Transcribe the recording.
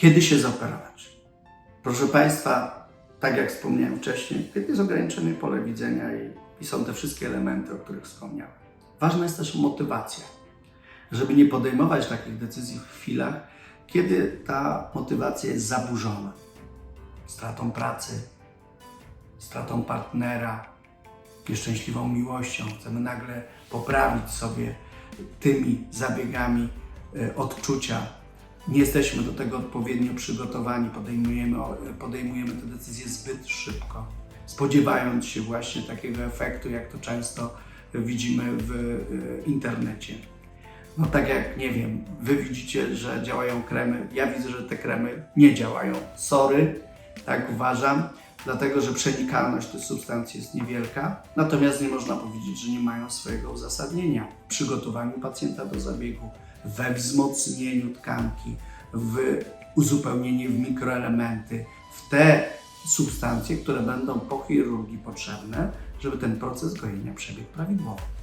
Kiedy się zoperować? Proszę Państwa, tak jak wspomniałem wcześniej, kiedy jest ograniczone pole widzenia i, i są te wszystkie elementy, o których wspomniałem. Ważna jest też motywacja, żeby nie podejmować takich decyzji w chwilach, kiedy ta motywacja jest zaburzona stratą pracy, stratą partnera, nieszczęśliwą miłością. Chcemy nagle poprawić sobie tymi zabiegami e, odczucia. Nie jesteśmy do tego odpowiednio przygotowani, podejmujemy, podejmujemy te decyzje zbyt szybko, spodziewając się właśnie takiego efektu, jak to często widzimy w e, internecie. No tak jak, nie wiem, wy widzicie, że działają kremy, ja widzę, że te kremy nie działają. Sorry, tak uważam, dlatego że przenikalność tych substancji jest niewielka, natomiast nie można powiedzieć, że nie mają swojego uzasadnienia w przygotowaniu pacjenta do zabiegu, we wzmocnieniu tkanki, w uzupełnieniu w mikroelementy, w te substancje, które będą po chirurgii potrzebne, żeby ten proces gojenia przebiegł prawidłowo.